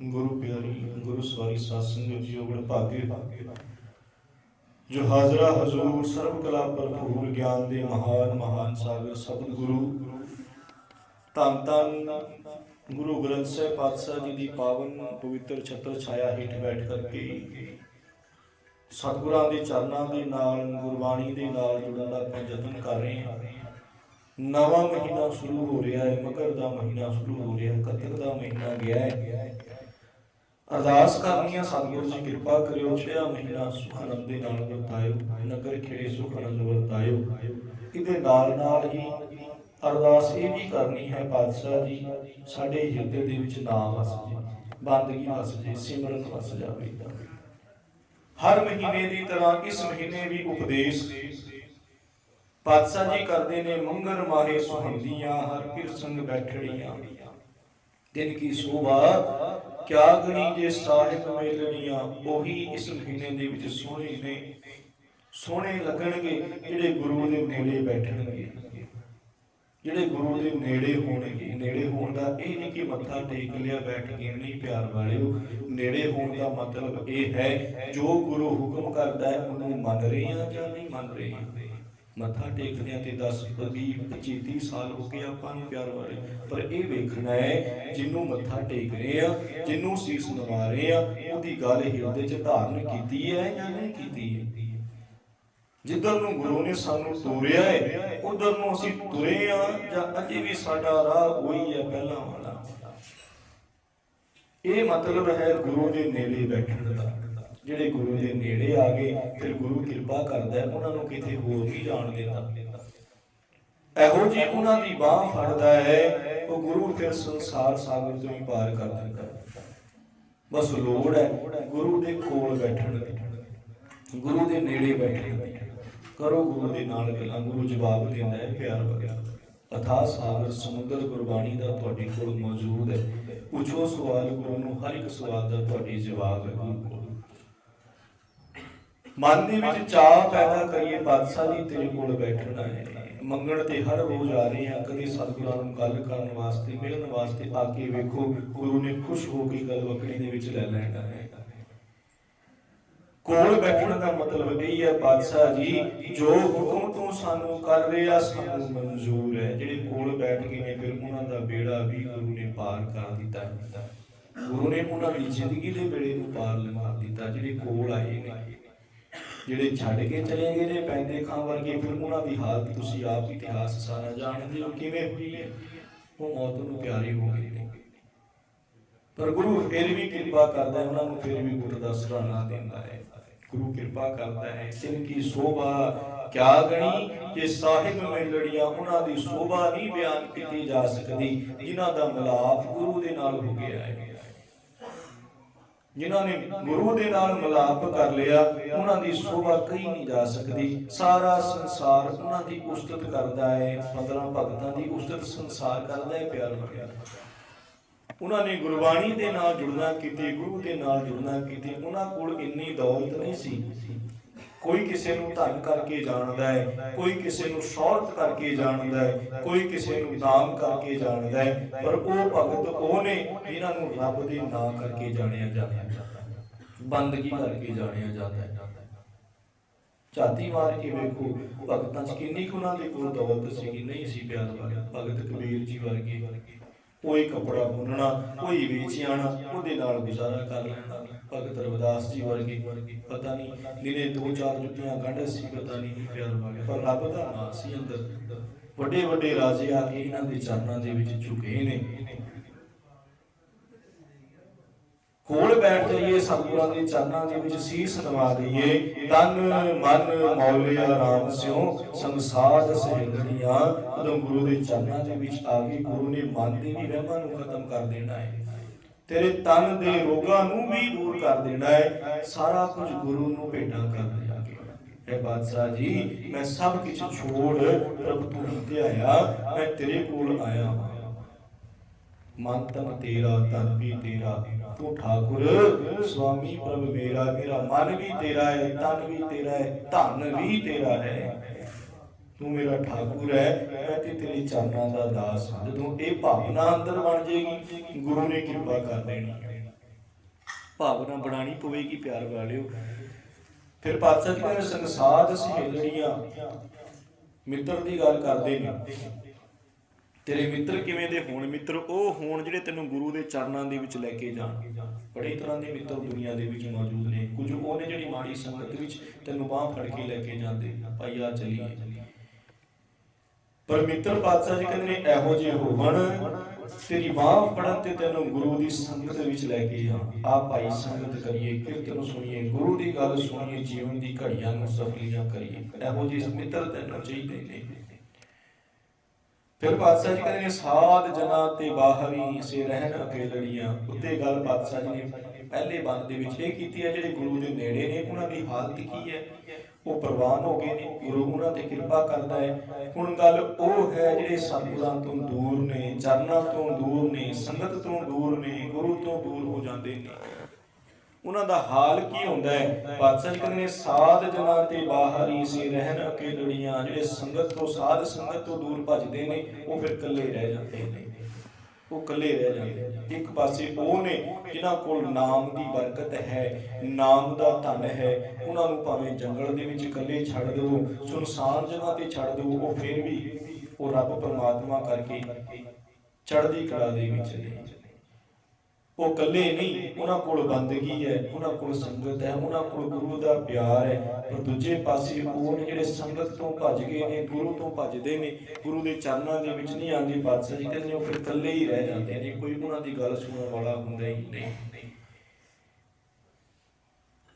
ਗੁਰੂ ਪਿਆਰੀ, ਗੁਰੂ ਸਵਾਰੀ ਸਾਧ ਸੰਗਤ ਜੀ ਉਗੜ ਭਾਗੇ ਜੋ ਹਾਜ਼ਰਾ ਹਜ਼ੂਰ ਸਰਬ ਕਲਾ ਭਰਪੂਰ ਗਿਆਨ ਦੇ ਮਹਾਨ ਮਹਾਨ ਸਾਗਰ ਸਤਿ ਗੁਰੂ ਧੰਨ ਧੰਨ ਗੁਰੂ ਗ੍ਰੰਥ ਸਾਹਿਬ ਪਾਤਸ਼ਾਹ ਜੀ ਦੀ ਪਾਵਨ ਪਵਿੱਤਰ ਛਤਰ ਛਾਇਆ ਹੇਠ ਬੈਠ ਕਰਕੇ ਸਤਿਗੁਰਾਂ ਦੇ ਚਰਨਾਂ ਦੇ ਨਾਲ, ਗੁਰਬਾਣੀ ਦੇ ਨਾਲ ਜੁੜਨ ਦਾ ਆਪਾਂ ਯਤਨ ਕਰ ਰਹੇ ਹਾਂ। ਨਵਾਂ ਮਹੀਨਾ ਸ਼ੁਰੂ ਹੋ ਰਿਹਾ ਹੈ, ਮਕਰ ਦਾ ਮਹੀਨਾ ਸ਼ੁਰੂ ਹੋ ਰਿਹਾ ਹੈ ਕੱਤਕ ਦਾ ਮਹੀਨਾ ਗਿਆ ਹੈ। ਅਰਦਾਸ ਕਰਨੀ ਹੈ ਜੀ, ਕਿਰਪਾ ਕਰਿਓ ਛਿਆ ਮਹੀਨਾ ਸੁਖ ਦੇ ਨਾਲ ਵਰਤਾਇਓ, ਨਗਰ ਖੇੜੇ ਸੁਖ ਵਰਤਾਇਓ। ਇਹਦੇ ਨਾਲ ਨਾਲ ਹੀ ਅਰਦਾਸ ਇਹ ਵੀ ਕਰਨੀ ਹੈ, ਪਾਤਸ਼ਾਹ ਜੀ, ਸਾਡੇ ਹਿਰਦੇ ਦੇ ਵਿੱਚ ਨਾਮ ਵਸ ਜੇ, ਬੰਦਗੀ ਵਸ ਜੇ, ਸਿਮਰਨ ਵਸ ਜਾਵੇ। ਹਰ ਮਹੀਨੇ ਦੀ ਤਰ੍ਹਾਂ ਇਸ ਮਹੀਨੇ ਵੀ ਉਪਦੇਸ਼। ਪਾਤਸ਼ਾਹ ਜੀ ਕਰਦੇ ਨੇ ਮੰਗਰ ਮਾਹੇ ਸੁਹੰਦੀਆਂ ਹਰ ਪਿਰ ਬੈਠੜੀਆਂ ਦਿਨ ਕੀ ਸ਼ੋਭਾ, ਕਿਆ ਗਣੀ ਜੇ ਸਾਹਿਬ ਮੇਲਣੀਆਂ, ਉਹੀ ਇਸ ਮਹੀਨੇ ਦੇ ਵਿੱਚ ਸੋਹਣੇ ਨੇ। ਸੋਹਣੇ ਲੱਗਣਗੇ ਜਿਹੜੇ ਗੁਰੂ ਦੇ ਨੇੜੇ ਬੈਠਣਗੇ। ਜਿਹੜੇ ਗੁਰੂ ਦੇ ਨੇੜੇ ਹੋਣਗੇ। ਨੇੜੇ ਹੋਣ ਦਾ ਇਹ ਨਹੀਂ ਕਿ ਮੱਥਾ ਟੇਕ ਲਿਆ, ਬੈਠ ਕੇ ਨਹੀਂ ਪਿਆਰ ਵਾਲਿਓ ਨੇੜੇ ਹੋਣ ਦਾ ਮਤਲਬ ਇਹ ਹੈ, ਜੋ ਗੁਰੂ ਹੁਕਮ ਕਰਦਾ ਹੈ, ਉਹਨੂੰ ਮੰਨ ਰਹੇ ਹਾਂ ਜਾਂ ਨਹੀਂ ਮੰਨ ਰਹੇ ਮੱਥਾ ਟੇਕਦੇ ਟੇਕਦਿਆਂ ਤੇ 10 20 25 30 ਸਾਲ ਹੋ ਗਏ ਆਪਾਂ ਨੂੰ ਪਿਆਰ ਵਾਲੇ। ਪਰ ਇਹ ਵੇਖਣਾ ਹੈ, ਜਿਹਨੂੰ ਮੱਥਾ ਟੇਕ ਰਹੇ ਆ ਜਿਹਨੂੰ ਸੀਸ ਨਵਾ ਰਹੇ ਆ ਉਹਦੀ ਗੱਲ ਹਿਰਦੇ 'ਚ ਧਾਰਨ ਕੀਤੀ ਹੈ ਜਾਂ ਨਹੀਂ ਕੀਤੀ ਹੈ। ਜਿੱਧਰ ਨੂੰ ਗੁਰੂ ਨੇ ਸਾਨੂੰ ਤੋਰਿਆ ਹੈ, ਉਧਰ ਨੂੰ ਅਸੀਂ ਤੁਰੇ ਆ ਜਾਂ ਅਜੇ ਵੀ ਸਾਡਾ ਰਾਹ ਉਹੀ ਹੈ ਪਹਿਲਾਂ ਵਾਲਾ। ਇਹ ਮਤਲਬ ਹੈ ਗੁਰੂ ਦੇ ਨੇੜੇ ਬੈਠਣ ਦਾ। ਜਿਹੜੇ ਗੁਰੂ ਦੇ ਨੇੜੇ ਆ ਗਏ, ਫਿਰ ਗੁਰੂ ਕਿਰਪਾ ਕਰਦਾ ਹੈ, ਉਹਨਾਂ ਨੂੰ ਕਿਤੇ ਹੋਰ ਨਹੀਂ ਜਾਣ ਦਿੰਦਾ। ਇਹੋ ਜੀ ਉਹਨਾਂ ਦੀ ਬਾਹ ਫੜਦਾ ਹੈ, ਉਹ ਗੁਰੂ ਫਿਰ ਸੰਸਾਰ ਸਾਗਰ ਤੋਂ ਹੀ ਪਾਰ ਕਰ ਦਿੰਦਾ ਬਸ ਲੋੜ ਹੈ ਗੁਰੂ ਦੇ ਕੋਲ ਬੈਠਣ ਦੀ, ਗੁਰੂ ਦੇ ਨੇੜੇ ਬੈਠਣ ਦੀ। ਕਰੋ ਗੁਰੂ ਦੇ ਨਾਲ ਗੱਲਾਂ, ਗੁਰੂ ਜਵਾਬ ਦਿੰਦਾ ਹੈ, ਪਿਆਰ ਵਗਿਆ ਅਥਾ ਸਾਗਰ ਸਮੁੰਦਰ ਗੁਰਬਾਣੀ ਦਾ ਤੁਹਾਡੇ ਕੋਲ ਮੌਜੂਦ ਹੈ। ਪੁੱਛੋ ਸਵਾਲ ਗੁਰੂ ਨੂੰ, ਹਰ ਇੱਕ ਸਵਾਲ ਦਾ ਤੁਹਾਡੀ ਜਵਾਬ ਹੈ ਮਨ ਦੇ ਵਿੱਚ ਚਾਹ ਪੈਦਾ ਕਰੀਏ, ਬਾਦਸ਼ਾਹ ਜੀ ਤੇਰੇ ਕੋਲ ਬੈਠਣਾ ਹੈ। ਮੰਗਣ ਤੇ ਹਰ ਰੋਜ਼ ਆ ਰਹੇ ਹਾਂ, ਕਦੇ ਸਤਿਗੁਰਾਂ ਨੂੰ ਗੱਲ ਕਰਨ ਵਾਸਤੇ, ਮਿਲਣ ਵਾਸਤੇ ਆ ਕੇ ਵੇਖੋ, ਗੁਰੂ ਨੇ ਖੁਸ਼ ਹੋ ਕੇ ਗੱਲ ਵਕੜੀ ਦੇ ਵਿੱਚ ਲੈ ਲੈਣਾ ਹੈ। ਕੋਲ ਬੈਠਣ ਦਾ ਮਤਲਬ ਇਹ ਹੈ ਬਾਦਸ਼ਾਹ ਜੀ, ਜੋ ਹੁਕਮ ਤੂੰ ਸਾਨੂੰ ਕਰ ਰਿਹਾ, ਸਾਨੂੰ ਮਨਜ਼ੂਰ ਹੈ। ਜਿਹੜੇ ਕੋਲ ਬੈਠ ਗਏ ਨੇ, ਫਿਰ ਉਹਨਾਂ ਦਾ ਬੇੜਾ ਵੀ ਗੁਰੂ ਨੇ ਪਾਰ ਕਰ ਦਿੱਤਾ। ਹੈ ਗੁਰੂ ਨੇ ਉਹਨਾਂ ਦੀ ਜ਼ਿੰਦਗੀ ਦੇ ਬੇੜੇ ਨੂੰ ਪਾਰ ਲਗਾ ਦਿੱਤਾ, ਜਿਹੜੇ ਕੋਲ ਆਏ ਨੇ। ਜਿਹੜੇ ਛੱਡ ਕੇ ਚਲੇ ਗਏ ਨੇ ਪੈਂਦੇ ਖਾਂ ਵਰਗੇ, ਫਿਰ ਉਹਨਾਂ ਦੀ ਹਾਲਤ ਤੁਸੀਂ ਆਪ ਇਤਿਹਾਸ ਸਾਰਾ ਜਾਣਦੇ ਹੋ ਕਿਵੇਂ ਹੋਈ ਹੈ? ਉਹ ਮੌਤ ਨੂੰ ਪਿਆਰੇ ਹੋ ਗਏ ਨੇ। ਪਰ ਗੁਰੂ ਫਿਰ ਵੀ ਕਿਰਪਾ ਕਰਦਾ ਹੈ, ਉਹਨਾਂ ਨੂੰ ਫਿਰ ਵੀ ਗੁਰ ਦਾ ਸਰਾਣਾ ਦਿੰਦਾ ਹੈ। ਗੁਰੂ ਕਿਰਪਾ ਕਰਦਾ ਹੈ, ਸਿਰ ਕੀ ਸੋਭਾ ਕਿਆ ਗਣੀ ਕਿ ਸਾਹਿਬ ਮੇਲੜੀਆਂ, ਉਹਨਾਂ ਦੀ ਸੋਭਾ ਨਹੀਂ ਬਿਆਨ ਕੀਤੀ ਜਾ ਸਕਦੀ, ਜਿਨ੍ਹਾਂ ਦਾ ਮਿਲਾਪ ਗੁਰੂ ਦੇ ਨਾਲ ਹੋ ਗਿਆ ਹੈ। ਜਿਨ੍ਹਾਂ ਨੇ ਗੁਰੂ ਦੇ ਨਾਲ ਮਿਲਾਪ ਕਰ ਲਿਆ, ਉਹਨਾਂ ਦੀ ਸੋਭਾ ਕਹੀ ਨਹੀਂ ਜਾ ਸਕਦੀ। ਸਾਰਾ ਸੰਸਾਰ ਉਹਨਾਂ ਦੀ ਉਸਤਤ ਕਰਦਾ ਹੈ 15 ਭਗਤਾਂ ਦੀ ਉਸਤਤ ਸੰਸਾਰ ਕਰਦਾ ਹੈ, ਪਿਆਰ ਵਗਿਆ ਉਹਨਾਂ ਨੇ ਗੁਰਬਾਣੀ ਦੇ ਨਾਲ ਜੁੜਨਾ ਕੀਤੀ, ਗੁਰੂ ਦੇ ਨਾਲ ਜੁੜਨਾ ਕੀਤੀ, ਉਹਨਾਂ ਕੋਲ ਇੰਨੀ ਦੌਲਤ ਨਹੀਂ ਸੀ। ਕੋਈ ਕਿਸੇ ਨੂੰ ਧਨ ਕਰਕੇ ਜਾਣਦਾ ਹੈ, ਕੋਈ ਕਿਸੇ ਨੂੰ ਸ਼ੌਹਰਤ ਕਰਕੇ ਜਾਣਦਾ ਹੈ, ਕੋਈ ਕਿਸੇ ਨੂੰ ਨਾਮ ਕਰਕੇ ਜਾਣਦਾ ਹੈ, ਪਰ ਉਹ ਭਗਤ ਉਹ ਨੇ ਜਿਨ੍ਹਾਂ ਨੂੰ ਰੱਬ ਦੇ ਨਾਮ ਕਰਕੇ ਜਾਣਿਆ ਜਾਂਦਾ ਹੈ। ਬੰਦਗੀ ਕਰਕੇ ਜਾਣਿਆ ਜਾਂਦਾ ਹੈ। ਝਾਤੀ ਮਾਰ ਕੇ ਵੇਖੋ, ਭਗਤਾਂ 'ਚ ਕਿੰਨੀ ਕੁ ਉਹਨਾਂ ਦੇ ਕੋਲ ਦੌਲਤ ਸੀਗੀ, ਨਹੀਂ ਸੀ ਪਿਆਰ ਵਾਲੇ ਭਗਤ ਕਬੀਰ ਜੀ ਵਰਗੇ, ਕੋਈ ਕਪੜਾ ਬੁੰਨਣਾ ਕੋਈ ਵੇਚਿਆਣਾ ਉਹਦੇ ਨਾਲ ਗੁਜ਼ਾਰਾ ਕਰ ਲੈਣਾ। ਭਗਤ ਰਵਿਦਾਸ ਜੀ ਵਰਗੇ, ਪਤਾ ਨਹੀਂ ਦਿਨੇ ਦੋ ਚਾਰ ਜੁੱਤੀਆਂ ਗੰਢ ਸੀ, ਪਤਾ ਨਹੀਂ ਪਿਆਰ ਵਾਲੇ ਪਰ ਰੱਬ ਦਾ ਨਾਮ ਸੀ ਅੰਦਰ। ਵੱਡੇ ਵੱਡੇ ਰਾਜੇ ਆ ਕੇ ਇਹਨਾਂ ਦੇ ਚਰਨਾਂ ਦੇ ਵਿੱਚ ਝੁਕੇ ਨੇ। ਕੋਲ ਬੈਠ ਜਾਈਏ, ਸਤਿਗੁਰਾਂ ਦੇ ਚਰਨਾਂ ਦੇ ਵਿੱਚ ਸੀਸ ਨਵਾ ਦਈਏ। ਤਨ, ਮਨ, ਮੌਲਿਆ, ਰਾਮ ਸਿਉ, ਸੰਸਾਰ ਸਹਿਗਣੀਆਂ ਉਦੋਂ ਗੁਰੂ ਦੇ ਚਰਨਾਂ ਦੇ ਵਿੱਚ ਆ ਕੇ ਗੁਰੂ ਨੇ ਮਨ ਦੇ ਵੀ ਵਹਿਮਾਂ ਨੂੰ ਖਤਮ ਕਰ ਦੇਣਾ ਹੈ। ਤੇਰੇ ਤਨ ਦੇ ਰੋਗਾਂ ਨੂੰ ਵੀ ਦੂਰ ਕਰ ਦੇਣਾ ਹੈ। ਸਾਰਾ ਕੁਝ ਗੁਰੂ ਨੂੰ ਭੇਟਾ ਕਰ ਦਿਆਂਗੇ ਇਹ ਬਾਦਸ਼ਾਹ ਜੀ, ਮੈਂ ਸਭ ਕੁਝ ਛੋੜ ਪ੍ਰਭ ਤੂੰ ਹੀ ਧਿਆਇਆ ਮੈਂ ਤੇਰੇ ਕੋਲ ਆਇਆ ਮਨ ਤਨ ਤੇਰਾ, ਤਨ ਵੀ ਤੇਰਾ। ਤੂੰ ਠਾਕੁਰ, ਸੁਆਮੀ ਪ੍ਰਭ ਮੇਰਾ ਮੇਰਾ ਮਨ ਵੀ ਤੇਰਾ ਹੈ, ਤਨ ਵੀ ਤੇਰਾ ਹੈ, ਧਨ ਵੀ ਤੇਰਾ ਹੈ। ਤੂੰ ਮੇਰਾ ਠਾਕੁਰ ਹੈ ਮੈਂ ਤੇ ਤੇਰੇ ਚਰਨਾਂ ਦਾ ਦਾਸ ਹਾਂ। ਜਦੋਂ ਇਹ ਭਾਵਨਾ ਅੰਦਰ ਬਣ ਜੇਗੀ ਗੁਰੂ ਨੇ ਕਿਰਪਾ ਕਰ ਦੇਣੀ ਭਾਵਨਾ ਬਣਾਣੀ ਪਵੇਗੀ, ਪਿਆਰ ਵਾਲਿਓ। ਫਿਰ ਪਾਤਸ਼ਾਹ ਜੀ ਕਹਿੰਦੇ ਸੰਸਾਰ ਸਹੇਲੜੀਆਂ ਮਿੱਤਰ ਦੀ ਗੱਲ ਕਰਦੇ ਨੇ। ਤੇਰੇ ਮਿੱਤਰ ਕਿਵੇਂ ਦੇ ਹੋਣ? ਮਿੱਤਰ ਉਹ ਹੋਣ ਜਿਹੜੇ ਤੈਨੂੰ ਗੁਰੂ ਦੇ ਚਰਨਾਂ ਦੇ ਵਿੱਚ ਲੈ ਕੇ ਜਾਣ। ਬੜੇ ਤਰ੍ਹਾਂ ਦੇ ਮਿੱਤਰ ਦੁਨੀਆ ਦੇ ਵਿੱਚ ਮੌਜੂਦ ਨੇ। ਕੁਝ ਉਹਨੇ ਜਿਹੜੀ ਮਾੜੀ ਸੰਗਤ ਵਿੱਚ ਤੈਨੂੰ ਬਾਹ ਫੜ ਕੇ ਲੈ ਕੇ ਜਾਂਦੇ। ਭਾਈ ਆ ਚਲੀਏ। ਪਰ ਮਿੱਤਰ ਪਾਤਸ਼ਾਹ ਜੀ ਕਹਿੰਦੇ ਨੇ, ਇਹੋ ਜਿਹੇ ਹੋਵਣ, ਤੇਰੀ ਬਾਹ ਫੜਨ ਤੇ ਤੈਨੂੰ ਗੁਰੂ ਦੀ ਸੰਗਤ ਵਿੱਚ ਲੈ ਕੇ ਜਾਣ। ਆ ਭਾਈ ਸੰਗਤ ਕਰੀਏ, ਕੀਰਤਨ ਸੁਣੀਏ, ਗੁਰੂ ਦੀ ਗੱਲ ਸੁਣੀਏ, ਜੀਵਨ ਦੀ ਘੜੀਆਂ ਨੂੰ ਸਫਲੀਆਂ ਕਰੀਏ। ਇਹੋ ਜਿਹੇ ਮਿੱਤਰ ਤੈਨੂੰ ਚਾਹੀਦੇ ਨੇ। ਫਿਰ ਪਾਤਸ਼ਾਹ ਜੀ ਕਹਿੰਦੇ ਨੇ, ਸਾਧ ਜਨਾ ਤੇ ਬਾਹਰੀ ਸੇ ਰਹਿਣ ਅਕੇਲੜੀਆਂ। ਉੱਤੇ ਗੱਲ ਪਾਤਸ਼ਾਹ ਜੀ ਨੇ ਪਹਿਲੇ ਬੰਦ ਦੇ ਵਿੱਚ ਇਹ ਕੀਤੀ ਹੈ, ਜਿਹੜੇ ਗੁਰੂ ਦੇ ਨੇੜੇ ਨੇ, ਉਹਨਾਂ ਦੀ ਹਾਲਤ ਕੀ ਹੈ? ਉਹ ਪ੍ਰਵਾਨ ਹੋ ਗਏ ਨੇ, ਗੁਰੂ ਉਹਨਾਂ ਤੇ ਕਿਰਪਾ ਕਰਦਾ ਹੈ। ਹੁਣ ਗੱਲ ਉਹ ਹੈ ਜਿਹੜੇ ਸਤਿਗੁਰਾਂ ਤੋਂ ਦੂਰ ਨੇ, ਚਰਨਾਂ ਤੋਂ ਦੂਰ ਨੇ, ਸੰਗਤ ਤੋਂ ਦੂਰ ਨੇ, ਗੁਰੂ ਤੋਂ ਦੂਰ ਹੋ ਜਾਂਦੇ ਨੇ। ਉਹਨਾਂ ਦਾ ਹਾਲ ਕੀ ਹੁੰਦਾ ਹੈ? ਪਾਤਸ਼ਾਹ ਕਹਿੰਦੇ ਨੇ, ਸਾਧ ਜਨਾਂ ਤੇ ਬਾਹਰੀ ਸੇ ਰਹਿਣ ਅਕੇਲੜੀਆਂ, ਜਿਹੜੇ ਸੰਗਤ ਤੋਂ, ਸਾਧ ਸੰਗਤ ਤੋਂ ਦੂਰ ਭੱਜਦੇ ਨੇ, ਉਹ ਫਿਰ ਇਕੱਲੇ ਰਹਿ ਜਾਂਦੇ ਨੇ। ਉਹ ਇਕੱਲੇ ਰਹਿ ਜਾਂਦੇ ਇੱਕ ਪਾਸੇ ਉਹ ਨੇ ਜਿਨ੍ਹਾਂ ਕੋਲ ਨਾਮ ਦੀ ਬਰਕਤ ਹੈ, ਨਾਮ ਦਾ ਧਨ ਹੈ, ਉਹਨਾਂ ਨੂੰ ਭਾਵੇਂ ਜੰਗਲ ਦੇ ਵਿੱਚ ਇਕੱਲੇ ਛੱਡ ਦਿਓ ਸੁਨਸਾਨ ਜਗ੍ਹਾ ਤੇ ਛੱਡ ਦਿਓ ਉਹ ਫਿਰ ਵੀ ਉਹ ਰੱਬ ਪਰਮਾਤਮਾ ਕਰਕੇ ਚੜ੍ਹਦੀ ਕਲਾ ਦੇ ਵਿੱਚ ਨੇ। ਉਹ ਇਕੱਲੇ ਨਹੀਂ, ਉਹਨਾਂ ਕੋਲ ਬੰਦਗੀ ਹੈ, ਉਹਨਾਂ ਕੋਲ ਸੰਗਤ ਹੈ, ਉਹਨਾਂ ਕੋਲ ਗੁਰੂ ਦਾ ਪਿਆਰ ਹੈ, ਪਰ ਦੂਜੇ ਪਾਸੇ ਉਹ ਜਿਹੜੇ ਸੰਗਤ ਤੋਂ ਭੱਜ ਗਏ ਨੇ, ਗੁਰੂ ਤੋਂ ਭੱਜਦੇ ਨੇ, ਗੁਰੂ ਦੇ ਚਰਨਾਂ ਦੇ ਵਿੱਚ ਨਹੀਂ ਆਉਂਦੇ ਪਾਤਸ਼ਾਹ ਜੀ ਕਹਿੰਦੇ ਉਹ ਫਿਰ ਇਕੱਲੇ ਹੀ ਰਹਿ ਜਾਂਦੇ ਨੇ, ਕੋਈ ਉਹਨਾਂ ਦੀ ਗੱਲ ਸੁਣਨ ਵਾਲਾ ਹੁੰਦਾ ਹੀ ਨਹੀਂ।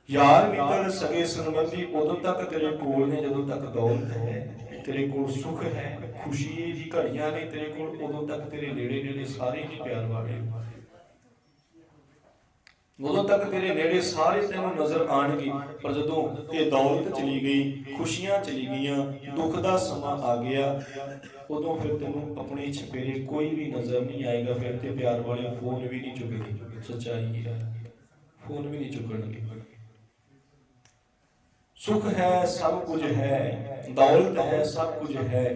ਯਾਰ ਮਿੱਤਰ, ਸਗੇ ਸੰਬੰਧੀ ਉਦੋਂ ਤੱਕ ਤੇਰੇ ਕੋਲ ਨੇ, ਜਦੋਂ ਤੱਕ ਦੌਲਤ ਹੈ, ਤੇਰੇ ਕੋਲ ਸੁੱਖ ਹੈ, ਖੁਸ਼ੀ ਦੀ ਘੜੀਆਂ ਨੇ ਤੇਰੇ ਕੋਲ, ਉਦੋਂ ਤੱਕ ਤੇਰੇ ਨੇੜੇ ਨੇੜੇ ਸਾਰੇ ਹੀ ਪਿਆਰ ਵਾਲੇ ਉਦੋਂ ਤੱਕ ਤੇਰੇ ਨੇੜੇ ਸਾਰੇ ਤੈਨੂੰ ਨਜ਼ਰ ਆਣਗੇ ਪਰ ਜਦੋਂ ਇਹ ਦੌਲਤ ਚਲੀ ਗਈ, ਖੁਸ਼ੀਆਂ ਚਲੀ ਗਈਆਂ, ਦੁੱਖ ਦਾ ਸਮਾਂ ਆ ਗਿਆ, ਉਦੋਂ ਫਿਰ ਤੈਨੂੰ ਆਪਣੇ ਛਪੇਰੇ ਕੋਈ ਵੀ ਨਜ਼ਰ ਨਹੀਂ ਆਏਗਾ, ਫਿਰ ਤੇ ਪਿਆਰ ਵਾਲੇ ਫੋਨ ਵੀ ਨਹੀਂ ਚੁੱਕਦੇ ਸੱਚਾਈ ਹੈ, ਫੋਨ ਵੀ ਨਹੀਂ ਚੁੱਕਣਗੇ। ਸੁਖ ਹੈ, ਸਭ ਕੁਝ ਹੈ, ਦੌਲਤ ਹੈ, ਸਭ ਕੁਝ ਹੈ।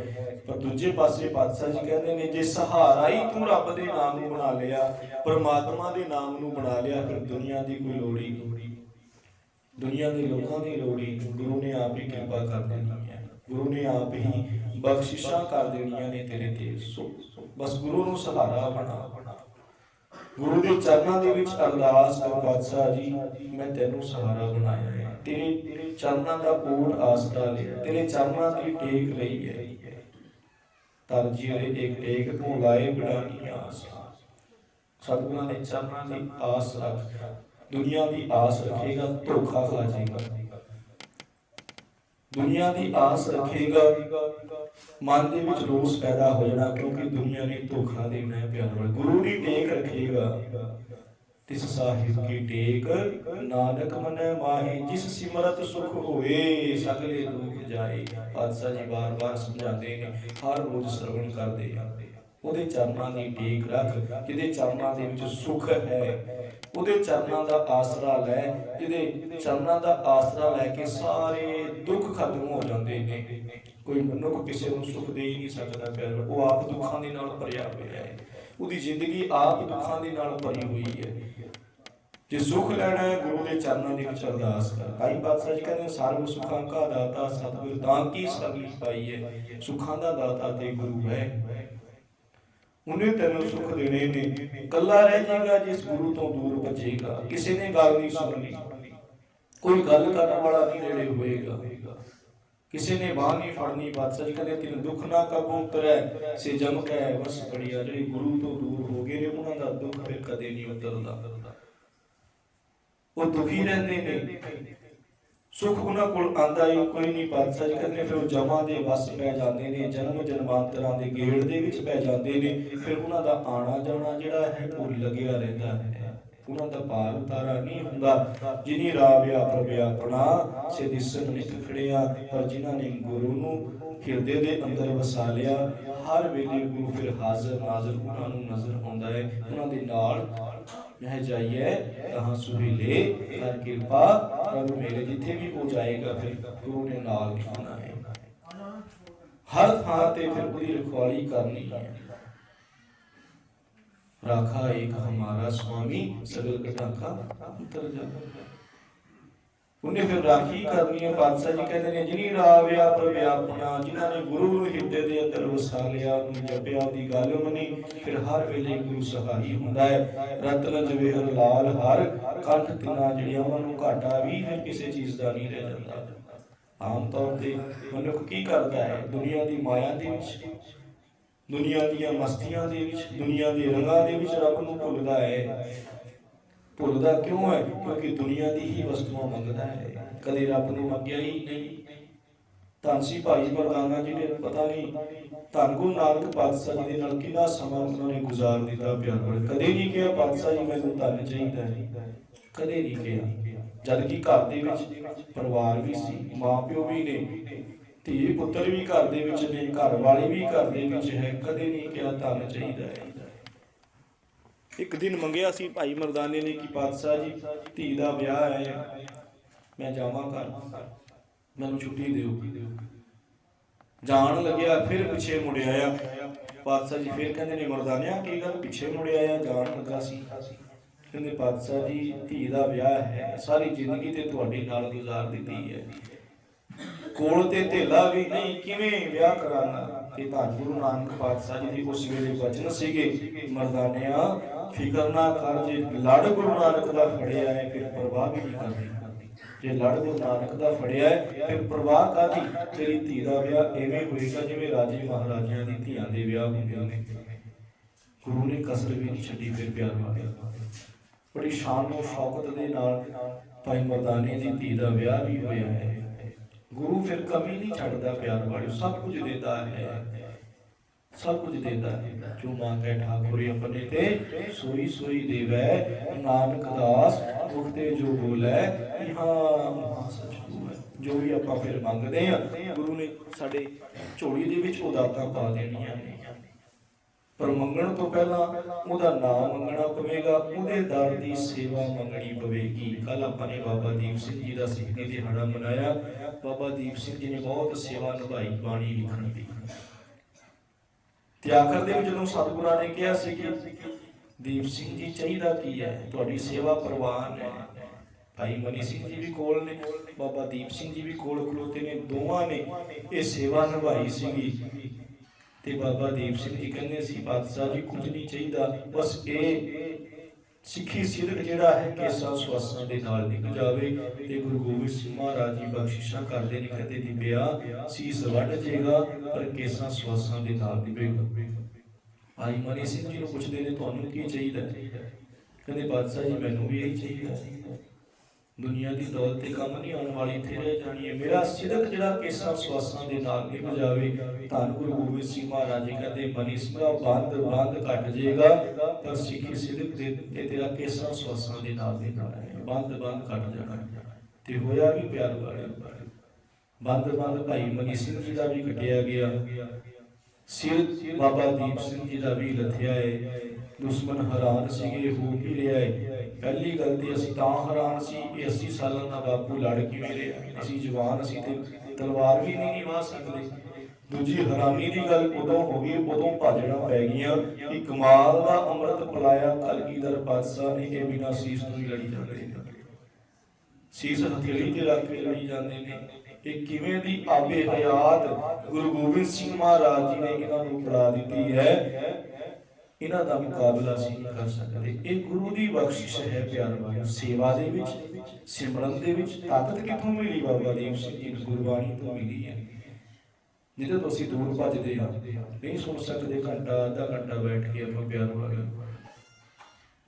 ਪਰ ਦੂਜੇ ਪਾਸੇ ਪਾਤਸ਼ਾਹ ਜੀ ਕਹਿੰਦੇ ਨੇ, ਜੇ ਸਹਾਰਾ ਹੀ ਤੂੰ ਰੱਬ ਦੇ ਨਾਮ ਨੂੰ ਬਣਾ ਲਿਆ, ਪਰਮਾਤਮਾ ਦੇ ਨਾਮ ਨੂੰ ਬਣਾ ਲਿਆ, ਫਿਰ ਦੁਨੀਆ ਦੀ ਕੋਈ ਲੋੜ ਹੀ ਨਹੀਂ ਦੁਨੀਆ ਦੇ ਲੋਕਾਂ ਦੀ ਲੋੜ ਹੀ ਗੁਰੂ ਨੇ ਆਪ ਹੀ ਕਿਰਪਾ ਕਰ ਦੇਣੀ ਹੈ। ਗੁਰੂ ਨੇ ਆਪ ਹੀ ਬਖਸ਼ਿਸ਼ਾਂ ਕਰ ਦੇਣੀਆਂ ਨੇ ਤੇਰੇ ਤੇ। ਸੋ ਬਸ ਗੁਰੂ ਨੂੰ ਸਹਾਰਾ ਬਣਾ ਗੁਰੂ ਦੇ ਚਰਨਾਂ ਦੇ ਵਿੱਚ ਅਰਦਾਸ ਕਰ ਪਾਤਸ਼ਾਹ ਜੀ, ਮੈਂ ਤੈਨੂੰ ਸਹਾਰਾ ਬਣਾਇਆ ਹੈ। ਤੇਰੇ ਚਰਨਾਂ ਦਾ ਓਟ ਆਸਰਾ ਲਿਆ ਤੇਰੇ ਚਰਨਾਂ ਦੀ ਟੇਕ ਲਈ ਹੈ। ਤਰ ਜੀਰੇ ਇੱਕ ਟੇਕ ਤੂੰ ਲਾਏ ਬਿੜਾਨੀ ਆਸ ਸਤਿਗੁਰਾਂ ਦੇ ਚਰਨਾਂ ਦੀ ਆਸ ਰੱਖ ਦੁਨੀਆ ਦੀ ਆਸ ਰੱਖੇਗਾ, ਧੋਖਾ ਖਾ ਜਾਏਗਾ। ਦੁਨੀਆ ਦੀ ਆਸ ਰੱਖੇਗਾ। ਮਨ ਦੇ ਵਿੱਚ ਰੋਸ ਪੈਦਾ ਹੋ ਜਾਣਾ, ਕਿਉਂਕਿ ਦੁਨੀਆ ਨੇ ਧੋਖਾ ਦੇਣਾ ਹੈ ਪਿਆਰ ਵਾਲਾ ਗੁਰੂ ਦੀ ਟੇਕ ਰੱਖੇਗਾ। ਤਿਸ ਸਾਹਿਬ ਕੀ ਟੇਕ? ਨਾਨਕ ਮਨੈ ਮਾਹੀ, ਜਿਸ ਸਿਮਰਤ ਸੁਖ ਹੋਏ, ਸਗਲੇ ਦੁਖ ਜਾਏ। ਪਾਤਸ਼ਾਹ ਜੀ ਬਾਰ-ਬਾਰ ਸਮਝਾਉਂਦੇ ਨੇ, ਹਰ ਰੋਜ਼ ਸਰਵਣ ਕਰਦੇ ਆ। ਉਹਦੇ ਚਰਨਾਂ ਦੀ ਟੇਕ ਰੱਖ, ਜਿਹਦੇ ਚਰਨਾਂ ਦੇ ਵਿੱਚ ਸੁਖ ਹੈ। ਉਹਦੇ ਚਰਨਾਂ ਦਾ ਆਸਰਾ ਲੈ, ਜਿਹਦੇ ਚਰਨਾਂ ਦਾ ਆਸਰਾ ਲੈ ਕੇ ਸਾਰੇ ਦੁੱਖ ਖਤਮ ਹੋ ਜਾਂਦੇ ਨੇ। ਕੋਈ ਮਨੁੱਖ ਕਿਸੇ ਨੂੰ ਸੁਖ ਦੇ ਹੀ ਨਹੀਂ ਸਕਦਾ ਪਿਆਰ ਉਹ ਆਪ ਦੁੱਖਾਂ ਦੇ ਨਾਲ ਭਰਿਆ ਹੋਇਆ ਹੈ। ਉਹਦੀ ਜ਼ਿੰਦਗੀ ਆਪ ਦੁੱਖਾਂ ਦੇ ਨਾਲ ਭਰੀ ਹੋਈ ਹੈ। ਜੇ ਸੁਖ ਲੈਣਾ ਹੈ, ਗੁਰੂ ਦੇ ਚਰਨਾਂ ਦੇ ਵਿੱਚ ਅਰਦਾਸ ਕਰ। ਭਾਈ ਪਾਤਸ਼ਾਹ ਜੀ ਕਹਿੰਦੇ, ਸਰਬ ਸੁਖਾਂ ਕਾ ਦਾਤਾ, ਸਤਿਗੁਰ ਤਾਂ ਕੀ ਸਰਲੀ ਪਾਈ ਹੈ? ਸੁਖਾਂ ਦਾ ਦਾਤਾ ਤੇ ਗੁਰੂ ਹੈ। ਉਹਨੇ ਤੈਨੂੰ ਸੁਖ ਦੇਣੇ ਨੇ। ਕੱਲਾ ਰਹਿ ਜਾਏਗਾ ਜਿਸ ਗੁਰੂ ਤੋਂ ਦੂਰ ਭੱਜੇਗਾ। ਕਿਸੇ ਨੇ ਗੱਲ ਨਹੀਂ ਸੁਣਨੀ। ਕੋਈ ਗੱਲ ਕਰਨ ਵਾਲਾ ਨਹੀਂ ਨੇੜੇ ਹੋਏਗਾ। ਕਿਸੇ ਨੇ ਬਾਹ ਨਹੀਂ ਫੜਨੀ। ਬਾਦਸ਼ਾਹ ਜੀ ਕਹਿੰਦੇ, ਤਿਨ ਦੁੱਖ ਨਾ ਕਬੂ ਉਤਰੈ ਸੇ ਜਮ ਕੈ, ਵਸ ਪੜਿਆ ਜਿਹੜੇ ਗੁਰੂ ਤੋਂ ਦੂਰ ਹੋ ਗਏ ਨੇ, ਉਹਨਾਂ ਦਾ ਦੁੱਖ ਫਿਰ ਕਦੇ ਨਹੀਂ ਉਤਰਦਾ। ਉਹ ਦੁਖੀ ਰਹਿੰਦੇ ਨੇ। ਸੁਖ ਉਹਨਾਂ ਕੋਲ ਆਂਦਾ ਹੀ ਕੋਈ ਨਹੀਂ ਬਾਦਸ਼ਾਹ ਜੀ ਕਹਿੰਦੇ ਫਿਰ ਉਹ ਜਮਾਂ ਦੇ ਵਸ ਪੈ ਜਾਂਦੇ ਨੇ, ਜਨਮ ਜਨਮਾਂਤਰਾਂ ਦੇ ਗੇੜ ਦੇ ਵਿੱਚ ਪੈ ਜਾਂਦੇ ਨੇ, ਫਿਰ ਉਹਨਾਂ ਦਾ ਆਣਾ ਜਾਣਾ ਜਿਹੜਾ ਹੈ, ਉਹ ਲੱਗਿਆ ਰਹਿੰਦਾ ਹੈ। ਉਹਨਾਂ ਦਾ ਪਾਰ ਉਤਾਰਾ ਨਹੀਂ ਹੁੰਦਾ, ਜਿਨੀ ਰਾਵਿਆ ਪ੍ਰਭਿਆ ਆਪਣਾ ਸੇ ਨਿਕ ਖੜਿਆ, ਪਰ ਜਿਨ੍ਹਾਂ ਨੇ ਗੁਰੂ ਨੂੰ ਹਿਰਦੇ ਦੇ ਅੰਦਰ ਵਸਾ ਲਿਆ, ਹਰ ਵੇਲੇ ਗੁਰੂ ਫਿਰ ਹਾਜ਼ਰ ਨਾਜ਼ਰ ਉਹਨਾਂ ਨੂੰ ਨਜ਼ਰ ਆਉਂਦਾ ਹੈ, ਉਹਨਾਂ ਦੇ ਨਾਲ ਮਹਿ ਜਾਈਏ ਤਹਾਂ ਸੁਹੇਲੇ ਕਰ ਕਿਰਪਾ ਪ੍ਰਭੂ ਮੇਰੇ ਜਿੱਥੇ ਵੀ ਉਹ ਜਾਏਗਾ ਫਿਰ ਗੁਰੂ ਨੇ ਨਾਲ ਲਿਖਣਾ ਹੈ ਹਰ ਥਾਂ ਤੇ ਫਿਰ ਉਹਦੀ ਰਖਵਾਲੀ ਕਰਨੀ ਹੈ ਰਾਖਾ ਏਕ ਹਮਾਰਾ ਸੁਆਮੀ ਸਗਲ ਕਟਾਖਾ ਅੰਤਰ ਜਾ ਉਹਨੇ ਫਿਰ ਰਾਖੀ ਕਰਨੀ ਹੈ ਪਾਤਸ਼ਾਹ ਜੀ ਕਹਿੰਦੇ ਨੇ ਜਿਨੀ ਰਾਵਿਆ ਪ੍ਰਵਿਆਪਨਾ ਜਿਨ੍ਹਾਂ ਨੇ ਗੁਰੂ ਨੂੰ ਹਿਰਦੇ ਦੇ ਅੰਦਰ ਵਸਾ ਲਿਆ, ਉਹਨੂੰ ਜਪਿਆ, ਉਹਦੀ ਗੱਲ ਮੰਨੀ, ਫਿਰ ਹਰ ਵੇਲੇ ਗੁਰੂ ਸਹਾਈ ਹੁੰਦਾ ਹੈ। ਰਤਨ ਜਵੇਹਰ ਲਾਲ, ਹਰ ਕੰਠ ਤਿੰਨਾ ਜਿਹੜੀਆਂ ਨੂੰ ਘਾਟਾ ਵੀ ਫਿਰ ਕਿਸੇ ਚੀਜ਼ ਦਾ ਨਹੀਂ ਰਹਿ ਜਾਂਦਾ। ਆਮ ਤੌਰ ਤੇ ਮਨੁੱਖ ਕੀ ਕਰਦਾ ਹੈ? ਦੁਨੀਆ ਦੀ ਮਾਇਆ ਦੇ ਵਿੱਚ, ਦੁਨੀਆ ਦੀਆਂ ਮਸਤੀਆਂ ਦੇ ਵਿੱਚ, ਦੁਨੀਆ ਦੇ ਰੰਗਾਂ ਦੇ ਵਿੱਚ ਰੱਬ ਨੂੰ ਭੁੱਲਦਾ ਹੈ। ਭੁੱਲਦਾ ਕਿਉਂ ਹੈ? ਕਿਉਂਕਿ ਦੁਨੀਆ ਦੀ ਹੀ ਵਸਤੂਆਂ ਮੰਗਦਾ ਹੈ। ਕਦੇ ਰੱਬ ਨੂੰ ਮੰਗਿਆ ਹੀ ਨਹੀਂ। ਤਾਂਸੀ ਭਾਈ ਮਰਦਾਨਾ ਜੀ ਨੇ, ਪਤਾ ਨਹੀਂ, ਧੰਨ ਗੁਰੂ ਨਾਨਕ ਪਾਤਸ਼ਾਹ ਜੀ ਦੇ ਨਾਲ ਕਿੰਨਾ ਸਮਾਂ ਉਹਨਾਂ ਨੇ ਗੁਜ਼ਾਰ ਦਿੱਤਾ ਪਿਆਰ ਨਾਲ। ਕਦੇ ਨਹੀਂ ਕਿਹਾ, ਪਾਤਸ਼ਾਹ ਜੀ, ਮੈਨੂੰ ਧੰਨ ਚਾਹੀਦਾ ਹੈ। ਕਦੇ ਨਹੀਂ ਕਿਹਾ। ਜਦ ਕਿ ਘਰ ਦੇ ਵਿੱਚ ਪਰਿਵਾਰ ਵੀ ਸੀ ਮਾਂ ਪਿਓ ਵੀ ਨੇ ਧੀ ਪੁੱਤਰ ਵੀ ਘਰ ਦੇ ਵਿੱਚ ਨੇ ਘਰ ਵਾਲੀ ਵੀ ਘਰ ਦੇ ਵਿੱਚ ਹੈ, ਕਦੇ ਨਹੀਂ ਕਿਹਾ ਧੰਨ ਚਾਹੀਦਾ ਹੈ। ਇੱਕ ਦਿਨ ਮੰਗਿਆ ਸੀ ਭਾਈ ਮਰਦਾਨੇ ਨੇ ਕਿ ਪਾਤਸ਼ਾਹ ਜੀ, ਧੀ ਦਾ ਵਿਆਹ ਹੈ। ਮੈਂ ਜਾਵਾਂ ਘਰ। ਮੈਨੂੰ ਛੁੱਟੀ ਦਿਓ। ਜਾਣ ਲੱਗਿਆ, ਫਿਰ ਪਿੱਛੇ ਮੁੜਿਆ ਆਇਆ। ਪਾਤਸ਼ਾਹ ਜੀ ਫਿਰ ਕਹਿੰਦੇ ਨੇ, ਮਰਦਾਨਿਆ, ਕੀ ਗੱਲ? ਪਿੱਛੇ ਮੁੜਿਆ ਆਇਆ, ਜਾਣ ਲੱਗਾ ਸੀ। ਕਹਿੰਦੇ ਪਾਤਸ਼ਾਹ ਜੀ, ਧੀ ਦਾ ਵਿਆਹ ਹੈ। ਸਾਰੀ ਜ਼ਿੰਦਗੀ ਤੇ ਤੁਹਾਡੇ ਨਾਲ ਗੁਜ਼ਾਰ ਦਿੱਤੀ ਹੈ। ਕੋਲ ਤੇ ਧੇਲਾ ਵੀ ਨਹੀਂ, ਕਿਵੇਂ ਵਿਆਹ ਕਰਾਂਗਾ ਤੇ ਧੰਨ ਗੁਰੂ ਨਾਨਕ ਪਾਤਸ਼ਾਹ ਜੀ ਦੇ ਉਸ ਵੇਲੇ ਵਚਨ ਸੀਗੇ ਮਰਦਾਨਿਆ ਫਿਕਰ ਨਾ ਕਰ, ਜੇ ਲੜ ਗੁਰੂ ਨਾਨਕ ਦਾ ਫੜਿਆ ਹੈ, ਫਿਰ ਪਰਵਾਹ ਵੀ ਨਹੀਂ ਕਰਦੀ ਜੇ ਲੜ ਗੁਰੂ ਨਾਨਕ ਦਾ ਫੜਿਆ ਹੈ, ਫਿਰ ਪਰਵਾਹ ਕਾਦੀ ਤੇਰੀ ਧੀ ਦਾ ਵਿਆਹ ਐਵੇਂ ਹੋਏਗਾ ਜਿਵੇਂ ਰਾਜੇ ਮਹਾਰਾਜਿਆਂ ਦੀ ਧੀਆਂ ਦੇ ਵਿਆਹ ਹੁੰਦੇ ਨੇ। ਗੁਰੂ ਨੇ ਕਸਰ ਵੀ ਨਹੀਂ ਛੱਡੀ, ਫਿਰ ਪਿਆਰ ਵਾਲਿਆ ਬੜੀ ਸ਼ਾਨ ਨੂੰ ਸ਼ੌਕਤ ਦੇ ਨਾਲ ਭਾਈ ਮਰਦਾਨੇ ਦੀ ਧੀ ਦਾ ਵਿਆਹ ਵੀ ਹੋਇਆ ਹੈ। ਗੁਰੂ ਫਿਰ ਕਮੀ ਨਹੀਂ ਛੱਡਦਾ ਪਿਆਰ ਵਾਲਿਓ, ਸਭ ਕੁਝ ਦਿੰਦਾ ਹੈ। ਸਭ ਕੁਝ ਦਿੰਦਾ ਹੈ। ਜੋ ਮੰਗੈ ਠਾਕੁਰ ਆਪਣੇ ਤੇ, ਸੋਈ ਸੋਈ ਦੇਵੈ। ਨਾਨਕ ਦਾਸ ਮੁਖ ਤੇ ਜੋ ਬੋਲੇ ਇਹਾਂ ਮਹਾ ਸਚ ਹੈ। ਜੋ ਵੀ ਆਪਾਂ ਫਿਰ ਮੰਗਦੇ ਆ ਗੁਰੂ ਨੇ ਸਾਡੇ ਝੋਲੀ ਦੇ ਵਿੱਚ ਉਹ ਦਾਤਾਂ ਪਾ ਦੇਣੀਆਂ ਨੇ। ਪਰ ਮੰਗਣ ਤੋਂ ਪਹਿਲਾਂ ਉਹਦਾ ਨਾਮ ਮੰਗਣਾ ਪਵੇਗਾ, ਉਹਦੇ ਦਰ ਦੀ ਸੇਵਾ ਮੰਗਣੀ ਪਵੇਗੀ। ਕੱਲ ਆਪਾਂ ਨੇ ਬਾਬਾ ਦੀਪ ਸਿੰਘ ਜੀ ਦਾ ਸਿੱਖੀ ਦਿਹਾੜਾ ਮਨਾਇਆ। ਬਾਬਾ ਦੀਪ ਸਿੰਘ ਜੀ ਨੇ ਬਹੁਤ ਸੇਵਾ ਨਿਭਾਈ, ਬਾਣੀ ਲਿਖਣ ਦੀ। ਤੇ ਆਖਰ ਦੇ ਵਿੱਚ ਜਦੋਂ ਸਤਿਗੁਰਾਂ ਨੇ ਕਿਹਾ ਸੀ ਕਿ ਦੀਪ ਸਿੰਘ ਜੀ, ਚਾਹੀਦਾ ਕੀ ਹੈ? ਤੁਹਾਡੀ ਸੇਵਾ ਪ੍ਰਵਾਨ ਹੈ। ਭਾਈ ਮਨੀ ਸਿੰਘ ਜੀ ਵੀ ਕੋਲ ਨੇ, ਬਾਬਾ ਦੀਪ ਸਿੰਘ ਜੀ ਵੀ ਕੋਲ ਖਲੋਤੇ ਨੇ। ਦੋਵਾਂ ਨੇ ਇਹ ਸੇਵਾ ਨਿਭਾਈ ਸੀਗੀ। ਤੇ ਬਾਬਾ ਦੀਪ ਸਿੰਘ ਜੀ ਕਹਿੰਦੇ ਸੀ ਪਾਤਸ਼ਾਹ ਜੀ, ਕੁਝ ਨਹੀਂ ਚਾਹੀਦਾ। ਬਸ ਇਹ ਸਿੱਖੀ ਸਿਰਕ ਜਿਹੜਾ ਹੈ ਕੇਸਾਂ ਸਵਾਸਾਂ ਦੇ ਨਾਲ ਨਿਕ ਜਾਵੇ ਤੇ ਗੁਰੂ ਗੋਬਿੰਦ ਸਿੰਘ ਮਹਾਰਾਜ ਜੀ ਬਖਸ਼ਿਸ਼ਾਂ ਕਰਦੇ ਨੇ, ਕਹਿੰਦੇ ਦੀ ਬਿਆ ਸੀਸ ਵੱਢ ਜੇਗਾ, ਪਰ ਕੇਸਾਂ ਸਵਾਸਾਂ ਦੇ ਨਾਲ ਨਿਭੇਗਾ। ਭਾਈ ਮਨੀ ਸਿੰਘ ਜੀ ਨੂੰ ਪੁੱਛਦੇ ਨੇ, ਤੁਹਾਨੂੰ ਕੀ ਚਾਹੀਦਾ? ਕਹਿੰਦੇ, ਬਾਦਸ਼ਾਹ ਜੀ, ਮੈਨੂੰ ਵੀ ਇਹੀ ਚਾਹੀਦਾ। ਦੁਨੀਆ ਦੀ ਦੌਲਤ ਤੇ ਕੰਮ ਨਹੀਂ ਆਉਣ ਵਾਲੀ, ਇੱਥੇ ਰਹਿ ਜਾਣੀ ਹੈ। ਮੇਰਾ ਸਿਦਕ ਜਿਹੜਾ ਕੇਸਾਂ ਸਵਾਸਾਂ ਦੇ ਨਾਲ ਨਿਭ ਜਾਵੇ, ਧੰਨ ਗੁਰੂ ਗੋਬਿੰਦ ਸਿੰਘ ਮਹਾਰਾਜ ਜੀ ਕਹਿੰਦੇ ਮਨੀ ਬੰਦ ਬੰਦ ਘਟ ਜਾਏਗਾ, ਪਰ ਸਿੱਖੀ ਸਿਦਕ ਦੇ ਤੇ ਤੇਰਾ ਕੇਸਾਂ ਸਵਾਸਾਂ ਦੇ ਨਾਲ ਦੇ ਨਾਲ ਬੰਦ ਬੰਦ ਘਟ ਜਾਣਾ ਤੇ ਹੋਇਆ ਵੀ ਪਿਆਰ ਵਾਲੇ ਬੰਦ ਬੰਦ ਭਾਈ ਮਨੀ ਸਿੰਘ ਜੀ ਦਾ ਵੀ ਕੱਟਿਆ ਗਿਆ। ਸਿਰ ਬਾਬਾ ਦੀਪ ਸਿੰਘ ਜੀ ਦਾ ਵੀ ਲੱਥਿਆ ਹੈ ਦੁਸ਼ਮਣ ਹੈਰਾਨ ਸੀਗੇ, ਹੋ ਕੀ ਰਿਹਾ ਹੈ ਪਹਿਲੀ ਗਲਤੀ ਅਸੀਂ ਤਾਂ ਹੈਰਾਨ ਸੀ ਕਿ 80 ਸਾਲਾਂ ਦਾ ਬਾਪੂ ਲੜ ਕਿਵੇਂ ਰਿਹਾ ਅਸੀਂ ਜਵਾਨ ਅਸੀਂ ਤੇ ਤਲਵਾਰ ਵੀ ਨਹੀਂ ਨਿਵਾ ਸਕਦੇ। ਦੂਜੀ ਹੈਰਾਨੀ ਦੀ ਗੱਲ ਉਦੋਂ ਹੋ ਗਈ, ਉਦੋਂ ਭਾਜਣਾ ਪੈ ਗਈਆਂ ਕਿ ਕਮਾਲ ਦਾ ਅੰਮ੍ਰਿਤ ਪਲਾਇਆ ਕਲਗੀਧਰ ਪਾਤਸ਼ਾਹ ਨੇ ਇਹ ਬਿਨਾਂ ਸੀਸ ਤੋਂ ਹੀ ਲੜੀ ਜਾਂਦੇ ਨੇ। ਸੀਸ ਹਥੇਲੀ ਤੇ ਰੱਖ ਕੇ ਲੜੀ ਜਾਂਦੇ ਨੇ। ਇਹ ਕਿਵੇਂ ਦੀ ਆਬੇ ਹਯਾਤ ਗੁਰੂ ਗੋਬਿੰਦ ਸਿੰਘ ਮਹਾਰਾਜ ਜੀ ਨੇ ਇਹਨਾਂ ਨੂੰ ਫੜਾ ਦਿੱਤੀ ਹੈ। ਇਹਨਾਂ ਦਾ ਮੁਕਾਬਲਾ ਸੀ ਕਰ ਸਕਦੇ। ਇਹ ਗੁਰੂ ਦੀ ਬਖਸ਼ਿਸ਼ ਹੈ ਪਿਆਰ ਵਾਲਿਓ ਸੇਵਾ ਦੇ ਵਿੱਚ, ਸਿਮਰਨ ਦੇ ਵਿੱਚ ਤਾਕਤ ਕਿੱਥੋਂ ਮਿਲੀ ਬਾਬਾ ਦੀਪ ਸਿੰਘ ਜੀ ਨੂੰ? ਗੁਰਬਾਣੀ ਤੋਂ ਮਿਲੀ ਹੈ। ਜਿਹਦੇ ਤੋਂ ਅਸੀਂ ਦੂਰ ਭੱਜਦੇ ਹਾਂ। ਨਹੀਂ ਸੁਣ ਸਕਦੇ, ਘੰਟਾ, ਅੱਧਾ ਘੰਟਾ ਬੈਠ ਕੇ ਆਪਾਂ ਪਿਆਰ ਵਾਲਿਓ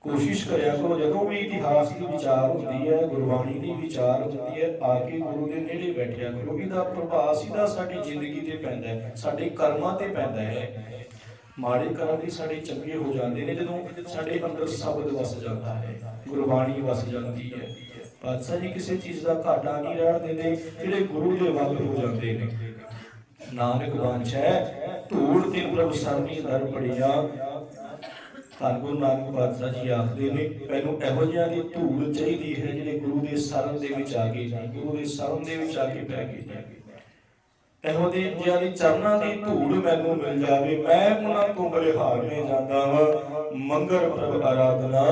ਕੋਸ਼ਿਸ਼ ਕਰਿਆ ਕਰੋ, ਜਦੋਂ ਵੀ ਇਤਿਹਾਸ ਦੀ ਵਿਚਾਰ ਹੁੰਦੀ ਹੈ, ਗੁਰਬਾਣੀ ਦੀ ਵਿਚਾਰ ਹੁੰਦੀ ਹੈ, ਆ ਕੇ ਗੁਰੂ ਦੇ ਨੇੜੇ ਬੈਠਿਆ ਕਰੋ। ਇਹਦਾ ਪ੍ਰਭਾਵ ਸਿੱਧਾ ਸਾਡੀ ਜ਼ਿੰਦਗੀ ਤੇ ਪੈਂਦਾ ਹੈ, ਸਾਡੇ ਕਰਮਾਂ ਤੇ ਪੈਂਦਾ ਹੈ। ਮਾੜੇ ਕਰਮ ਵੀ ਸਾਡੇ ਚੰਗੇ ਹੋ ਜਾਂਦੇ ਨੇ, ਜਦੋਂ ਸਾਡੇ ਅੰਦਰ ਸ਼ਬਦ ਵਸ ਜਾਂਦਾ ਹੈ, ਗੁਰਬਾਣੀ ਵਸ ਜਾਂਦੀ ਹੈ। ਪਾਤਸ਼ਾਹ ਜੀ ਕਿਸੇ ਚੀਜ਼ ਦਾ ਘਾਟਾ ਨਹੀਂ ਰਹਿਣ ਦਿੰਦੇ, ਜਿਹੜੇ ਗੁਰੂ ਦੇ ਵੱਲ ਹੋ ਜਾਂਦੇ ਨੇ। ਨਾਨਕ ਵਾਂਛੈ, ਧੂੜ ਤੇ ਪ੍ਰਭ ਸਰਨੀ ਦਰ ਪੜਿਆ ਧੰਨ ਗੁਰੂ ਨਾਨਕ ਪਾਤਸ਼ਾਹ ਜੀ ਆਖਦੇ ਨੇ, ਮੈਨੂੰ ਇਹੋ ਜਿਹਾ ਦੀ ਧੂੜ ਚਾਹੀਦੀ ਹੈ ਜਿਹੜੇ ਗੁਰੂ ਦੇ ਸ਼ਰਨ ਦੇ ਵਿੱਚ ਆ ਗਏ ਨੇ ਗੁਰੂ ਦੇ ਸ਼ਰਨ ਦੇ ਵਿੱਚ ਆ ਕੇ ਬਹਿ ਗਏ ਇਹੋ ਦੀ ਜਿਹਾਂ ਦੀ ਚਰਨਾਂ ਦੀ ਧੂੜ ਮੈਨੂੰ ਮਿਲ ਜਾਵੇ, ਮੈਂ ਉਹਨਾਂ ਤੋਂ ਬਲਿਹਾਰ ਮੇ ਜਾਂਦਾ ਵਾਂ। ਮੰਗਰ ਪ੍ਰਭ ਆਰਾਧਨਾ,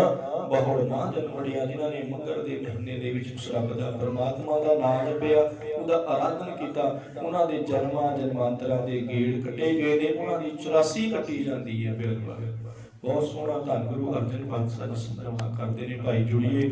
ਬਹੁੜ ਨਾ ਜਨਮੜੀਆਂ ਜਿਨ੍ਹਾਂ ਨੇ ਮੰਗਰ ਦੇ ਮਹੀਨੇ ਦੇ ਵਿੱਚ ਉਸ ਰੱਬ ਦਾ ਪਰਮਾਤਮਾ ਦਾ ਨਾਮ ਜਪਿਆ, ਉਹਦਾ ਆਰਾਧਨ ਕੀਤਾ, ਉਹਨਾਂ ਦੇ ਜਨਮਾਂ ਜਨਮਾਂਤਰਾਂ ਦੇ ਗੇੜ ਕੱਟੇ ਗਏ ਨੇ, ਉਹਨਾਂ ਦੀ 84 ਕੱਟੀ ਜਾਂਦੀ ਹੈ ਬਿਲਕੁਲ ਬਹੁਤ ਸੋਹਣਾ ਧੰਨ ਗੁਰੂ ਅਰਜਨ ਪਾਤਸ਼ਾਹ ਜੀ ਸੰਦਰਭਾ ਕਰਦੇ ਨੇ ਭਾਈ ਜੁੜੀਏ।